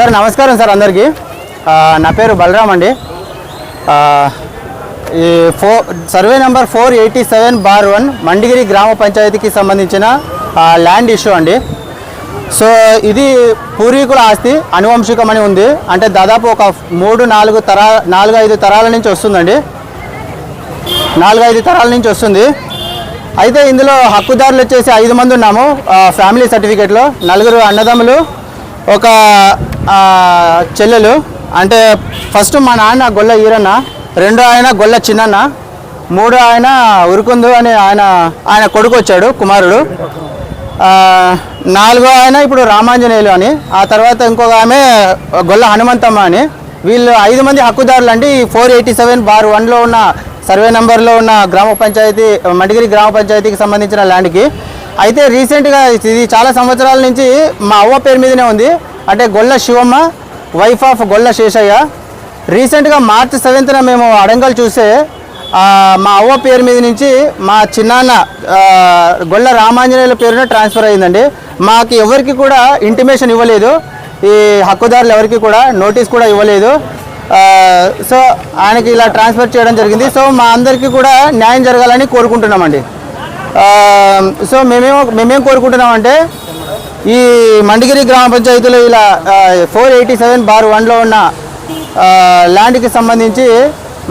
Sir నమస్కారం sir అందరికీ. నా పేరు బలరామ్ అండి. ఈ ఫో survey number four eighty seven bar one Mandigiri గ్రామ పంచాయతీకి సంబంధించిన ల్యాండ్ ఇష్యూ అండి. సో ఇది పూర్వీకుల ఆస్తి అనువంశికమని ఉంది. అంటే దాదాపు ఒక మూడు నాలుగు తరా నాలుగు ఐదు తరాల నుంచి వస్తుందండి. నాలుగు ఐదు తరాల నుంచి వస్తుంది. అయితే ఇందులో హక్కుదారులు వచ్చేసి ఐదు మంది ఉన్నాము. ఫ్యామిలీ సర్టిఫికేట్లో నలుగురు అన్నదమ్ములు ఒక చెల్లెలు. అంటే ఫస్ట్ మా నాన్న గొల్ల ఈరన్న రెండో ఆయన గొల్ల చిన్నన్న మూడో ఆయన ఉరుకుందు అని ఆయన ఆయన కొడుకు వచ్చాడు కుమారుడు. నాలుగో ఆయన ఇప్పుడు రామాంజనేయులు అని ఆ తర్వాత ఇంకొక ఆమె గొల్ల హనుమంతమ్మ అని. వీళ్ళు ఐదు మంది హక్కుదారులు అండి. ఫోర్ ఎయిటీ సెవెన్ బార్ వన్లో ఉన్న సర్వే నెంబర్లో ఉన్న గ్రామ పంచాయతీ మడిగిరి గ్రామ పంచాయతీకి సంబంధించిన ల్యాండ్కి. అయితే రీసెంట్గా ఇది చాలా సంవత్సరాల నుంచి మా అవ్వ పేరు మీదనే ఉంది. అంటే గొల్ల శివమ్మ వైఫ్ ఆఫ్ గొల్ల శేషయ్య. రీసెంట్గా మార్చ్ సెవెంత్న మేము అడంగల్ చూస్తే మా అవ్వ పేరు మీద నుంచి మా చిన్నాన్న గొల్ల రామాంజనేయుల పేరున ట్రాన్స్ఫర్ అయిందండి మాకు ఎవరికి కూడా ఇంటిమేషన్ ఇవ్వలేదు. ఈ హక్కుదారులు ఎవరికి కూడా నోటీస్ కూడా ఇవ్వలేదు. సో ఆయనకి ఇలా ట్రాన్స్ఫర్ చేయడం జరిగింది. సో మా అందరికీ కూడా న్యాయం జరగాలని కోరుకుంటున్నామండి. సో మేమేమో మేమేం కోరుకుంటున్నామంటే ఈ మండిగిరి గ్రామ పంచాయతీలో ఇలా ఫోర్ ఎయిటీ సెవెన్ బార్ వన్లో ఉన్న ల్యాండ్కి సంబంధించి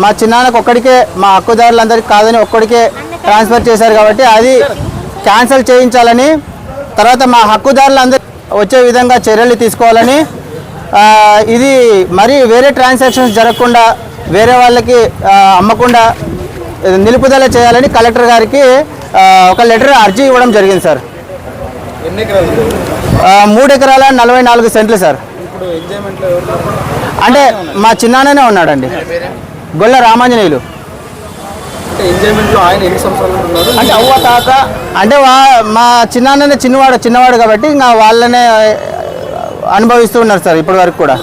మా చిన్నాన్నకు ఒక్కడికే మా హక్కుదారులందరికీ కాదని ఒక్కడికే ట్రాన్స్ఫర్ చేశారు కాబట్టి అది క్యాన్సిల్ చేయించాలని తర్వాత మా హక్కుదారులందరూ వచ్చే విధంగా చర్యలు తీసుకోవాలని ఇది మరి వేరే ట్రాన్సాక్షన్స్ జరగకుండా వేరే వాళ్ళకి అమ్మకుండా నిలుపుదల చేయాలని కలెక్టర్ గారికి ఒక లెటర్ అర్జీ ఇవ్వడం జరిగింది సార్. మూడు ఎకరాల నలభై నాలుగు సెంట్లు సార్? అంటే మా చిన్నాన్ననే ఉన్నాడండి. గొల్ల రామాంజనేయులు. అంటే అవ్వ తాత అంటే వా మా చిన్నాన్ననే చిన్నవాడు చిన్నవాడు కాబట్టి ఇంకా వాళ్ళనే అనుభవిస్తూ ఉన్నారు సార్ ఇప్పటి వరకు కూడా.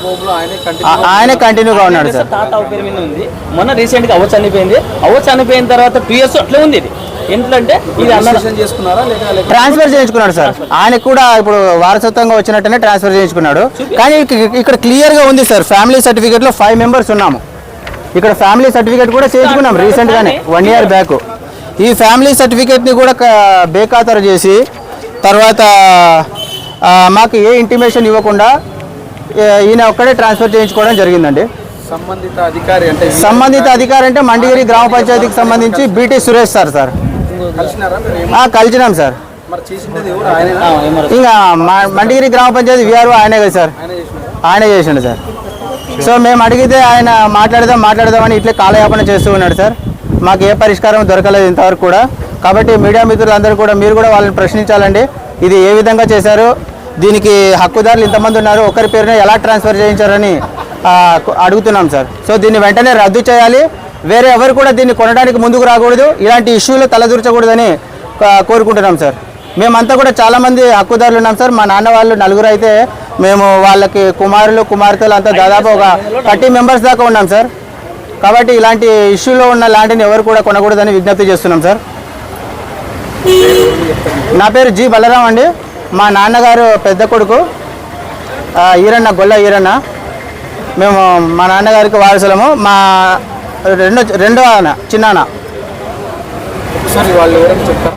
ఆయనే కంటిన్యూగా ఉన్నాడు సార్. తాత అవ్వ పేరు మీద ఉంది. మొన్న రీసెంట్గా అవ్వ చనిపోయింది. అవ్వ చనిపోయిన తర్వాత టూ ఇయర్స్ అట్లే ఉంది ఇది. ఏంటంటే ఇది చేసుకున్నారా ట్రాన్స్ఫర్ చేయించుకున్నాడు సార్. ఆయనకు కూడా ఇప్పుడు వారసత్వంగా వచ్చినట్టునే ట్రాన్స్ఫర్ చేయించుకున్నాడు. కానీ ఇక- ఇక్కడ క్లియర్గా ఉంది సార్ ఫ్యామిలీ సర్టిఫికేట్లో ఫైవ్ మెంబర్స్ ఉన్నాము. ఇక్కడ ఫ్యామిలీ సర్టిఫికేట్ కూడా చేయించుకున్నాం రీసెంట్గానే వన్ ఇయర్ బ్యాక్ ఈ ఫ్యామిలీ సర్టిఫికేట్ని కూడా బేఖాతరు చేసి తర్వాత మాకు ఏ ఇంటిమేషన్ ఇవ్వకుండా ఈయన ఒక్కడే ట్రాన్స్ఫర్ చేయించుకోవడం జరిగిందండి. సంబంధిత అధికారి అంటే సంబంధిత అధికారి అంటే మండిగిరి గ్రామ పంచాయతీకి సంబంధించి బీటీ సురేష్ సార్ సార్. కలిసినాం సార్? ఇంకా మా మండిగిరి గ్రామ పంచాయతీ విఆర్ఓ ఆయనే కదా సార్. ఆయన చేసిండు. సార్. సో మేము అడిగితే ఆయన మాట్లాడదాం మాట్లాడదామని ఇట్లే కాలయాపన చేస్తూ ఉన్నాడు సార్. మాకు ఏ పరిష్కారం దొరకలేదు ఇంతవరకు కూడా. కాబట్టి మీడియా మిత్రులందరూ కూడా మీరు కూడా వాళ్ళని ప్రశ్నించాలండి. ఇది ఏ విధంగా చేశారు? దీనికి హక్కుదారులు ఇంతమంది ఉన్నారు. ఒకరి పేరున ఎలా ట్రాన్స్ఫర్ చేయించారని అడుగుతున్నాం సార్. సో దీన్ని వెంటనే రద్దు చేయాలి. వేరే ఎవరు కూడా దీన్ని కొనడానికి ముందుకు రాకూడదు. ఇలాంటి ఇష్యూలు తలదూర్చకూడదని కోరుకుంటున్నాం సార్. మేమంతా కూడా చాలామంది హక్కుదారులు ఉన్నాం సార్. మా నాన్న వాళ్ళు నలుగురు అయితే మేము వాళ్ళకి కుమారులు కుమార్తెలు అంతా దాదాపు ఒక థర్టీ మెంబర్స్ దాకా ఉన్నాం సార్. కాబట్టి ఇలాంటి ఇష్యూలో ఉన్న ల్యాండ్ని ఎవరు కూడా కొనకూడదని విజ్ఞప్తి చేస్తున్నాం సార్. నా పేరు జి బలరాం అండి. మా నాన్నగారు పెద్ద కొడుకు ఈరన్న గొల్ల ఈరన్న. మేము మా నాన్నగారికి వారసులము. మా రెండో రెండో అన్న చిన్నాన్న ఒకసారి వాళ్ళు ఎవరైనా చెప్తారు?